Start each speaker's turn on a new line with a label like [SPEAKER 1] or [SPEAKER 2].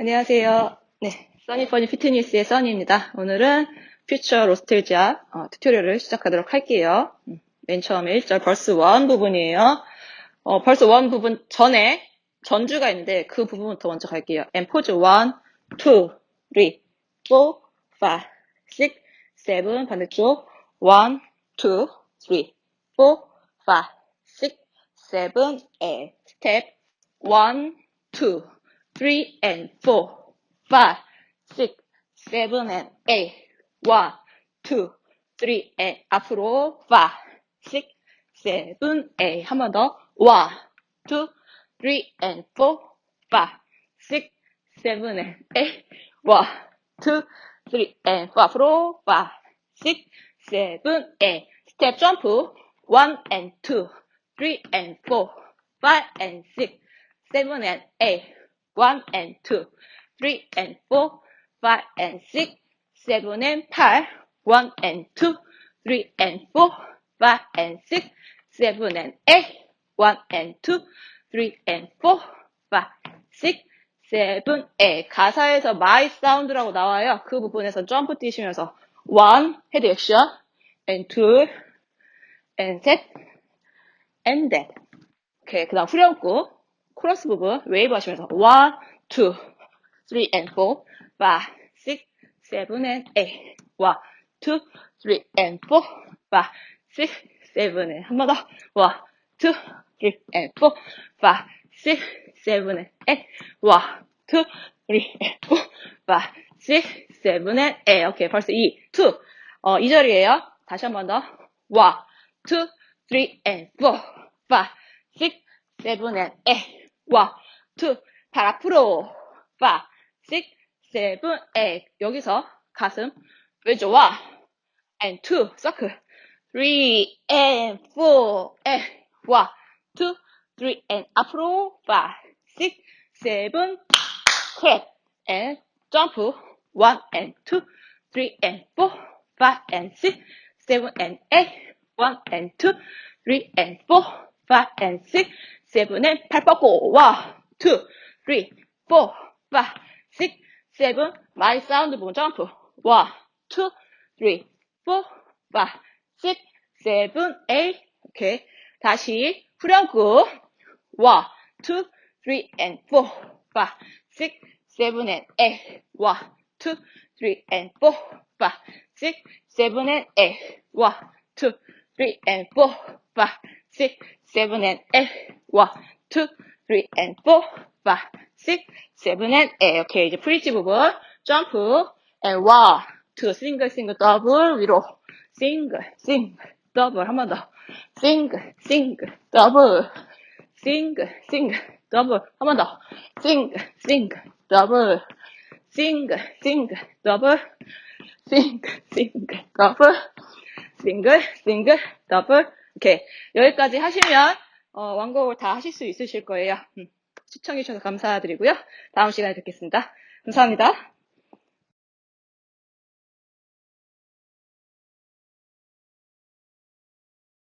[SPEAKER 1] 안녕하세요. 네, 써니퍼니 피트니스의 써니입니다. 오늘은 퓨처 로스텔자 어, 튜토리얼을 시작하도록 할게요. 음, 맨 처음에 1절 벌스 1 부분이에요. 어, 벌스 1 부분 전에 전주가 있는데 그 부분부터 먼저 갈게요. and 포즈 1, 2, 3, 4, 5, 6, 7 반대쪽 1, 2, 3, 4, 5, 6, 7, 8 스텝 1, 2, 3 and 4, 5, 6, 7 and 8, 1, 2, 3 and 앞으로 5, 6, 7, 8한번더 1, 2, 3 and 4, 5, 6, 7 and 8, 1, 2, 3 and 4 앞으로 5, 6, 7, 8 스텝 점프 1 and 2, 3 and 4, 5 and 6, 7 and 8 1 and 2, 3 and 4, 5 and 6, 7 and 8, 1 and 2, 3 and 4, 5 and 6, 7 and 8, 1 and 2, 3 and 4, 5, 6, 7, 8. 가사에서 my sound라고 나와요. 그 부분에서 점프 뛰시면서 1, 헤드 액션, and 2, and set, and that. 오케이, 그 다음 후렴구. 코러스 부분 웨이브 하시면서 1, 2, 3 and 4, 5, 6, 7 and 8, 1, 2, 3 and 4, 5, 6, 7 and 한번 더, 1, 2, 3 and 4, 5, 6, 7 and 8, 1, 2, 3 and 4, 5, 6, 7 and 8. 오케이, 벌써 2, 2. 어, 2절이에요. 다시 한 번 더. 1, 2, 3 and 4, 5, 6, 7 and 8. 1, 2, 발 앞으로 5, 6, 7, 8 여기서 가슴 왼쪽 1 and 2 서클 3 and 4 and 1, 2, 3 and 앞으로 5, 6, 7 크랩 and 점프 1 and 2, 3 and 4, 5 and 6, 7 and 8 1 and 2, 3 and 4, 5 and 6, 7 and 팔 뻗고 1, 2, 3, 4, 5, 6, 7 마이 사운드 부분 점프 1, 2, 3, 4, 5, 6, 7, 8 오케이 다시 후렴구 1, 2, 3 and 4, 5, 6, 7 and 8 1, 2, 3 and 4, 5, 6, 7 and 8 1, 2, 3 and 4, 5, 6, 7 and 8 1, 2, 3 and 4, 5, 6, 7 and 8 오케이 이제 프리치 부분. 점프. and 1, 2 싱글 싱글 더블 위로. 싱글 싱글 더블. 한 번 더. 싱글 싱글 더블. 싱글 싱글 더블. 한 번 더. 싱글 싱글 더블. 싱글 싱글 더블. 싱글 싱글 더블. 싱글 싱글 더블. 오케이. 여기까지 하시면 어, 완곡을 다 하실 수 있으실 거예요. 음, 시청해주셔서 감사드리고요. 다음 시간에 뵙겠습니다. 감사합니다.